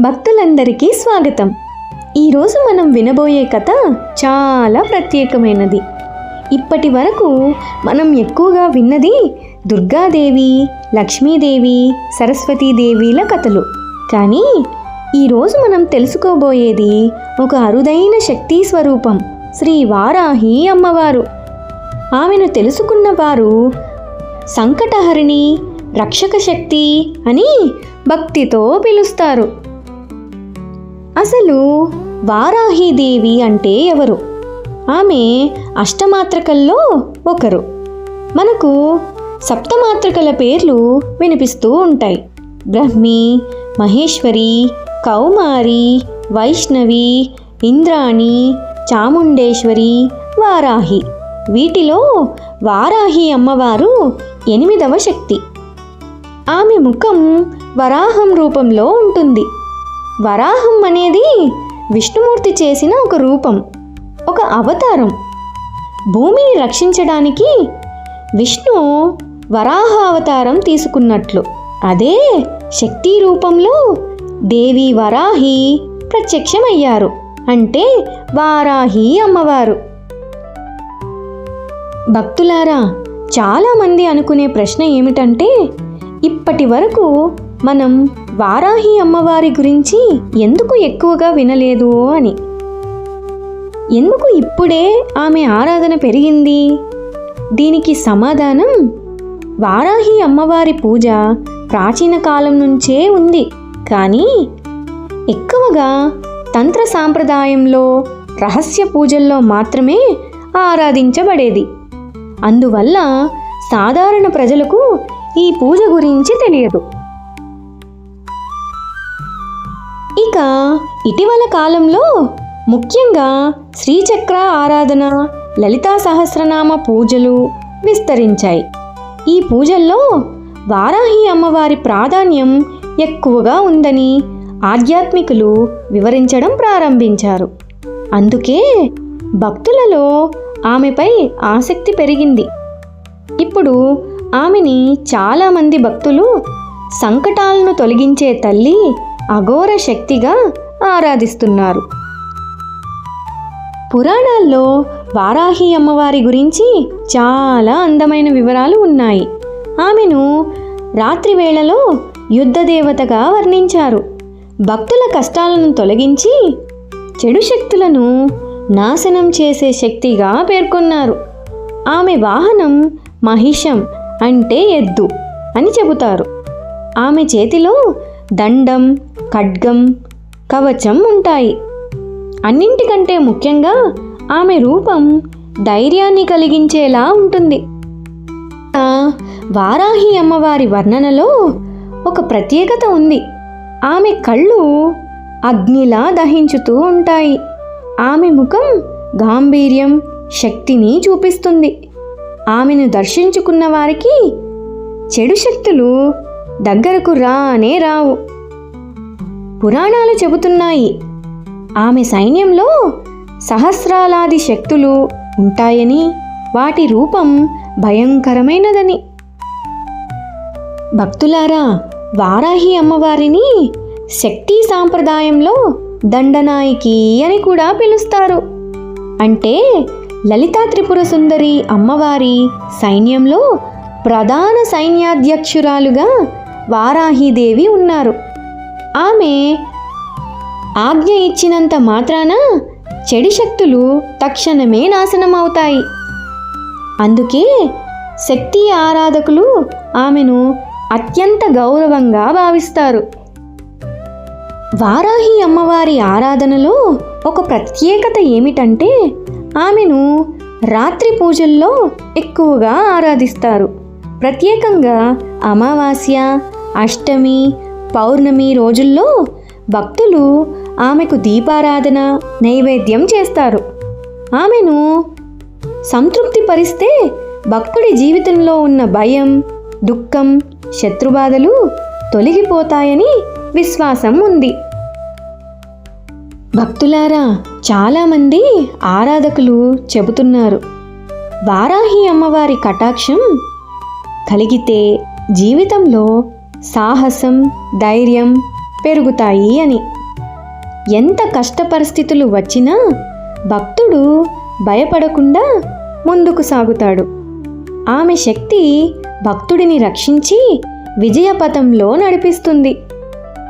భక్తులందరికీ స్వాగతం. ఈరోజు మనం వినబోయే కథ చాలా ప్రత్యేకమైనది. ఇప్పటి వరకు మనం ఎక్కువగా విన్నది దుర్గాదేవి లక్ష్మీదేవి సరస్వతీదేవిల కథలు. కానీ ఈరోజు మనం తెలుసుకోబోయేది ఒక అరుదైన శక్తి స్వరూపం శ్రీ వారాహి అమ్మవారు. ఆమెను తెలుసుకున్న వారు సంకటహరిణి రక్షక శక్తి అని భక్తితో పిలుస్తారు. అసలు వారాహీదేవి అంటే ఎవరు? ఆమె అష్టమాత్రకల్లో ఒకరు. మనకు సప్తమాత్రికల పేర్లు వినిపిస్తూ ఉంటాయి. బ్రహ్మి మహేశ్వరి కౌమారి వైష్ణవి ఇంద్రాణి చాముండేశ్వరి వారాహి. వీటిలో వారాహి అమ్మవారు ఎనిమిదవ శక్తి. ఆమె ముఖం వరాహం రూపంలో ఉంటుంది. వరాహం అనేది విష్ణుమూర్తి చేసిన ఒక రూపం ఒక అవతారం. భూమిని రక్షించడానికి విష్ణు వరాహ అవతారం తీసుకున్నట్లు. అదే శక్తి రూపంలో దేవి వరాహి ప్రత్యక్షమయ్యారు. అంటే వారాహి అమ్మవారు. భక్తులారా చాలామంది అనుకునే ప్రశ్న ఏమిటంటే ఇప్పటి వరకు మనం వారాహి అమ్మవారి గురించి ఎందుకు ఎక్కువగా వినలేదు అని. ఎందుకు ఇప్పుడే ఆమె ఆరాధన పెరిగింది? దీనికి సమాధానం వారాహి అమ్మవారి పూజ ప్రాచీన కాలం నుంచే ఉంది. కానీ ఎక్కువగా తంత్ర సాంప్రదాయంలో రహస్య పూజల్లో మాత్రమే ఆరాధించబడేది. అందువల్ల సాధారణ ప్రజలకు ఈ పూజ గురించి తెలియదు. ఇక ఇటీవల కాలంలో ముఖ్యంగా శ్రీచక్ర ఆరాధన లలితా సహస్రనామ పూజలు విస్తరించాయి. ఈ పూజల్లో వారాహి అమ్మవారి ప్రాధాన్యం ఎక్కువగా ఉందని ఆధ్యాత్మికులు వివరించడం ప్రారంభించారు. అందుకే భక్తులలో ఆమెపై ఆసక్తి పెరిగింది. ఇప్పుడు ఆమెని చాలామంది భక్తులు సంకటాలను తొలగించే తల్లి అఘోర శక్తిగా ఆరాధిస్తున్నారు. పురాణాల్లో వారాహి అమ్మవారి గురించి చాలా అందమైన వివరాలు ఉన్నాయి. ఆమెను రాత్రి వేళలో యుద్ధ దేవతగా వర్ణించారు. భక్తుల కష్టాలను తొలగించి చెడు శక్తులను నాశనం చేసే శక్తిగా పేర్కొన్నారు. ఆమె వాహనం మహిషం అంటే ఎద్దు అని చెబుతారు. ఆమె చేతిలో దండం ఖడ్గం కవచం ఉంటాయి. అన్నింటికంటే ముఖ్యంగా ఆమె రూపం ధైర్యాన్ని కలిగించేలా ఉంటుంది. వారాహి అమ్మవారి వర్ణనలో ఒక ప్రత్యేకత ఉంది. ఆమె కళ్ళు అగ్నిలా దహించుతూ ఉంటాయి. ఆమె ముఖం గాంభీర్యం శక్తిని చూపిస్తుంది. ఆమెను దర్శించుకున్న వారికి చెడు శక్తులు దగ్గరకు రానే రావు. పురాణాలు చెబుతున్నాయి. ఆమె సైన్యంలో సహస్రాలాది శక్తులు ఉంటాయని వాటి రూపం భయంకరమైనదని. భక్తులారా వారాహి అమ్మవారిని శక్తి సాంప్రదాయంలో దండనాయికి అని కూడా పిలుస్తారు. అంటే లలితా త్రిపుర సుందరి అమ్మవారి సైన్యంలో ప్రధాన సైన్యాధ్యక్షురాలుగా వారాహీదేవి ఉన్నారు. ఆమె ఆజ్ఞ ఇచ్చినంత మాత్రాన చెడు శక్తులు తక్షణమే నాశనమవుతాయి. అందుకే శక్తి ఆరాధకులు ఆమెను అత్యంత గౌరవంగా భావిస్తారు. వారాహి అమ్మవారి ఆరాధనలో ఒక ప్రత్యేకత ఏమిటంటే ఆమెను రాత్రి పూజల్లో ఎక్కువగా ఆరాధిస్తారు. ప్రత్యేకంగా అమావాస్య అష్టమి పౌర్ణమి రోజుల్లో భక్తులు ఆమెకు దీపారాధన నైవేద్యం చేస్తారు. ఆమెను సంతృప్తి పరిస్తే భక్తుడి జీవితంలో ఉన్న భయం దుఃఖం శత్రుబాధలు తొలగిపోతాయని విశ్వాసం ఉంది. భక్తులారా చాలామంది ఆరాధకులు చెబుతున్నారు. వారాహి అమ్మవారి కటాక్షం కలిగితే జీవితంలో సాహసం ధైర్యం పెరుగుతాయి అని. ఎంత కష్ట పరిస్థితులు వచ్చినా భక్తుడు భయపడకుండా ముందుకు సాగుతాడు. ఆమె శక్తి భక్తుడిని రక్షించి విజయపథంలో నడిపిస్తుంది.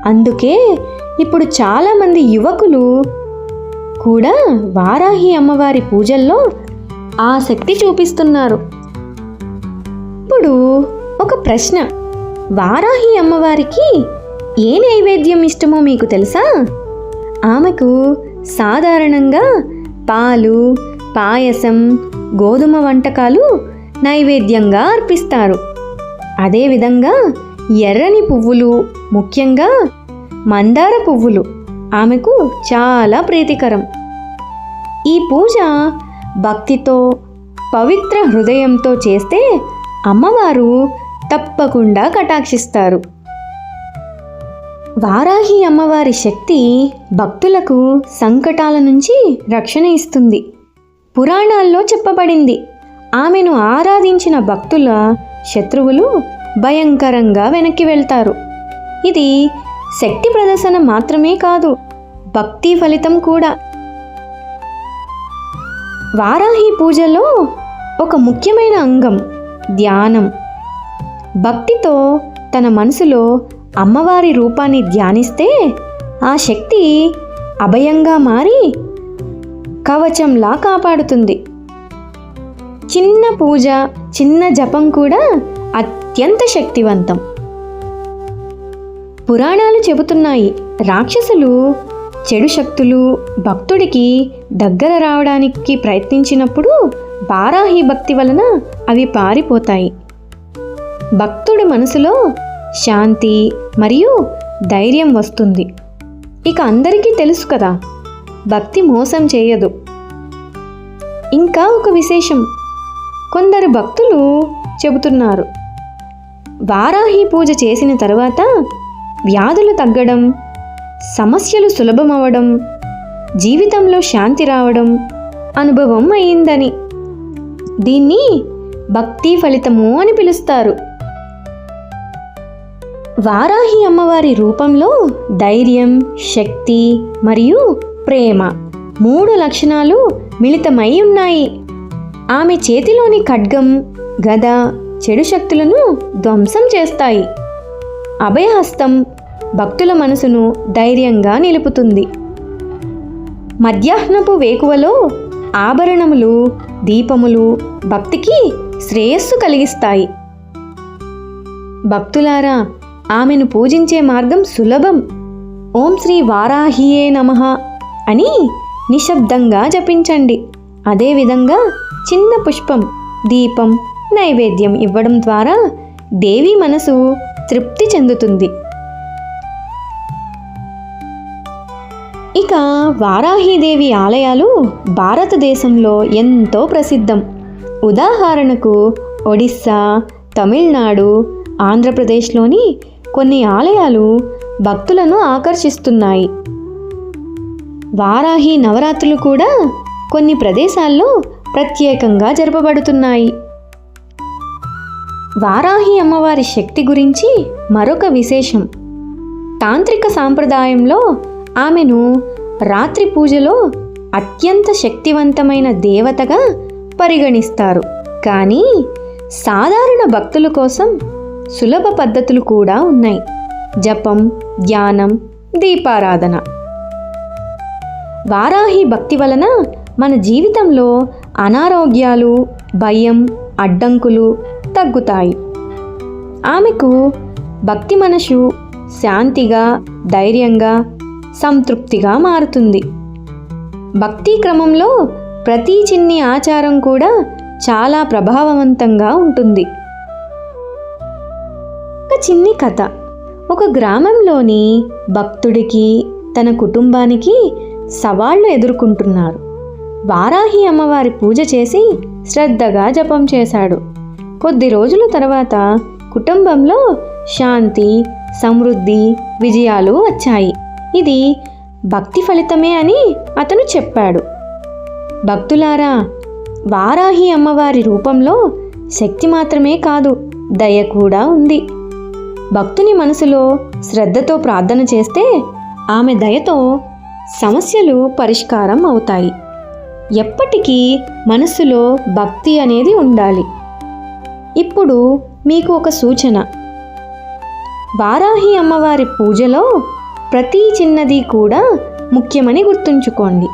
అందుకే ఇప్పుడు చాలామంది యువకులు కూడా వారాహి అమ్మవారి పూజల్లో ఆసక్తి చూపిస్తున్నారు. ఇప్పుడు ఒక ప్రశ్న. వారాహి అమ్మవారికి ఏ నైవేద్యం ఇష్టమో మీకు తెలుసా? ఆమెకు సాధారణంగా పాలు పాయసం గోధుమ వంటకాలు నైవేద్యంగా అర్పిస్తారు. అదేవిధంగా ఎర్రని పువ్వులు ముఖ్యంగా మందార పువ్వులు ఆమెకు చాలా ప్రీతికరం. ఈ పూజ భక్తితో పవిత్ర హృదయంతో చేస్తే అమ్మవారు తప్పకుండా కటాక్షిస్తారు. వారాహి అమ్మవారి శక్తి భక్తులకు సంకటాల నుంచి రక్షణ ఇస్తుంది. పురాణాల్లో చెప్పబడింది. ఆమెను ఆరాధించిన భక్తుల శత్రువులు భయంకరంగా వెనక్కి వెళ్తారు. ఇది శక్తి ప్రదర్శన మాత్రమే కాదు భక్తి ఫలితం కూడా. వారాహి పూజలో ఒక ముఖ్యమైన అంగం ధ్యానం. భక్తితో తన మనసులో అమ్మవారి రూపాన్ని ధ్యానిస్తే ఆ శక్తి అభయంగా మారి కవచంలా కాపాడుతుంది. చిన్న పూజ చిన్న జపం కూడా అత్యంత శక్తివంతం. పురాణాలు చెబుతున్నాయి. రాక్షసులు చెడు శక్తులు భక్తుడికి దగ్గర రావడానికి ప్రయత్నించినప్పుడు బారాహి భక్తి వలన అవి పారిపోతాయి. భక్తుడి మనసులో శాంతి మరియు ధైర్యం వస్తుంది. ఇక అందరికీ తెలుసు కదా భక్తి మోసం చేయదు. ఇంకా ఒక విశేషం కొందరు భక్తులు చెబుతున్నారు. వారాహి పూజ చేసిన తర్వాత వ్యాధులు తగ్గడం సమస్యలు సులభమవడం జీవితంలో శాంతి రావడం అనుభవం అయిందని. దీన్ని భక్తి ఫలితము అని పిలుస్తారు. వారాహి అమ్మవారి రూపంలో ధైర్యం శక్తి మరియు ప్రేమ మూడు లక్షణాలు మిళితమై ఉన్నాయి. ఆమె చేతిలోని ఖడ్గం గద చెడు శక్తులను ధ్వంసం చేస్తాయి. అభయహస్తం భక్తుల మనసును ధైర్యంగా నిలుపుతుంది. మధ్యాహ్నపు వేకువలో ఆభరణములు దీపములు భక్తికి శ్రేయస్సు కలిగిస్తాయి. భక్తులారా ఆమెను పూజించే మార్గం సులభం. ఓం శ్రీ వారాహియే నమః అని నిశ్శబ్దంగా జపించండి. అదేవిధంగా చిన్న పుష్పం దీపం నైవేద్యం ఇవ్వడం ద్వారా దేవి మనసు తృప్తి చెందుతుంది. ఇక వారాహీదేవి ఆలయాలు భారతదేశంలో ఎంతో ప్రసిద్ధం. ఉదాహరణకు ఒడిస్సా తమిళనాడు ఆంధ్రప్రదేశ్లోని కొన్ని ఆలయాలు భక్తులను ఆకర్షిస్తున్నాయి. వారాహి నవరాత్రులు కూడా కొన్ని ప్రదేశాల్లో ప్రత్యేకంగా జరపబడుతున్నాయి. వారాహి అమ్మవారి శక్తి గురించి మరొక విశేషం. తాంత్రిక సాంప్రదాయంలో ఆమెను రాత్రి పూజలో అత్యంత శక్తివంతమైన దేవతగా పరిగణిస్తారు. కానీ సాధారణ భక్తుల కోసం సులభ పద్ధతులు కూడా ఉన్నాయి. జపం ధ్యానం దీపారాధన. వారాహి భక్తి వలన మన జీవితంలో అనారోగ్యాలు భయం అడ్డంకులు తగ్గుతాయి. ఆమెకు భక్తి మనసు శాంతిగా ధైర్యంగా సంతృప్తిగా మారుతుంది. భక్తి క్రమంలో ప్రతి చిన్ని ఆచారం కూడా చాలా ప్రభావవంతంగా ఉంటుంది. ఒక చిన్ని కథ. ఒక గ్రామంలోని భక్తుడికి తన కుటుంబానికి సవాళ్ళు ఎదుర్కొంటున్నారు వారాహి అమ్మవారి పూజ చేసి శ్రద్ధగా జపం చేశాడు. కొద్ది రోజుల తర్వాత కుటుంబంలో శాంతి సమృద్ధి విజయాలు వచ్చాయి. ఇది భక్తి ఫలితమే అని అతను చెప్పాడు. భక్తులారా వారాహి అమ్మవారి రూపంలో శక్తి మాత్రమే కాదు దయ కూడా ఉంది. భక్తుని మనసులో శ్రద్ధతో ప్రార్థన చేస్తే ఆమె దయతో సమస్యలు పరిష్కారం అవుతాయి. ఎప్పటికీ మనసులో భక్తి అనేది ఉండాలి. ఇప్పుడు మీకు ఒక సూచన. వారాహి అమ్మవారి పూజలో ప్రతి చిన్నది కూడా ముఖ్యమని గుర్తుంచుకోండి.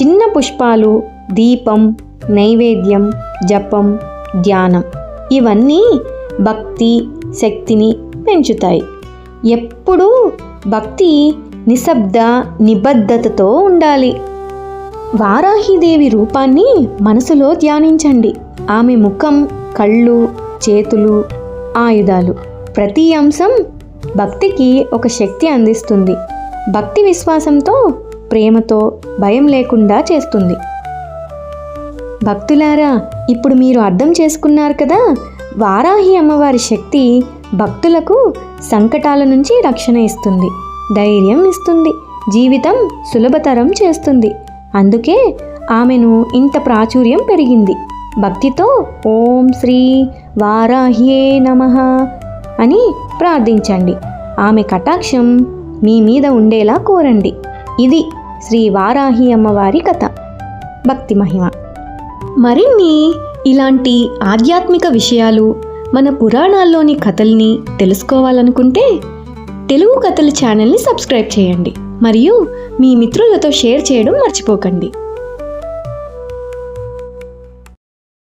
చిన్న పుష్పాలు దీపం నైవేద్యం జపం ధ్యానం ఇవన్నీ భక్తి శక్తిని పెంచుతాయి. ఎప్పుడూ భక్తి నిశ్శబ్ద నిబద్ధతతో ఉండాలి. వారాహిదేవి రూపాన్ని మనసులో ధ్యానించండి. ఆమె ముఖం కళ్ళు చేతులు ఆయుధాలు ప్రతి అంశం భక్తికి ఒక శక్తి అందిస్తుంది. భక్తి విశ్వాసంతో ప్రేమతో భయం లేకుండా చేస్తుంది. భక్తులారా ఇప్పుడు మీరు అర్థం చేసుకున్నారు కదా? వారాహి అమ్మవారి శక్తి భక్తులకు సంకటాల నుంచి రక్షణ ఇస్తుంది ధైర్యం ఇస్తుంది జీవితం సులభతరం చేస్తుంది. అందుకే ఆమెను ఇంత ప్రాచుర్యం పెరిగింది. భక్తితో ఓం శ్రీ వారాహ్యే నమః అని ప్రార్థించండి. ఆమె కటాక్షం మీ మీద ఉండేలా కోరండి. ఇది శ్రీ వారాహి అమ్మవారి కథ. భక్తి మహిమ. మరిన్ని ఇలాంటి ఆధ్యాత్మిక విషయాలు మన పురాణాల్లోని కథల్ని తెలుసుకోవాలనుకుంటే తెలుగు కథల ఛానల్ని సబ్స్క్రైబ్ చేయండి. మరియు మీ మిత్రులతో షేర్ చేయడం మర్చిపోకండి.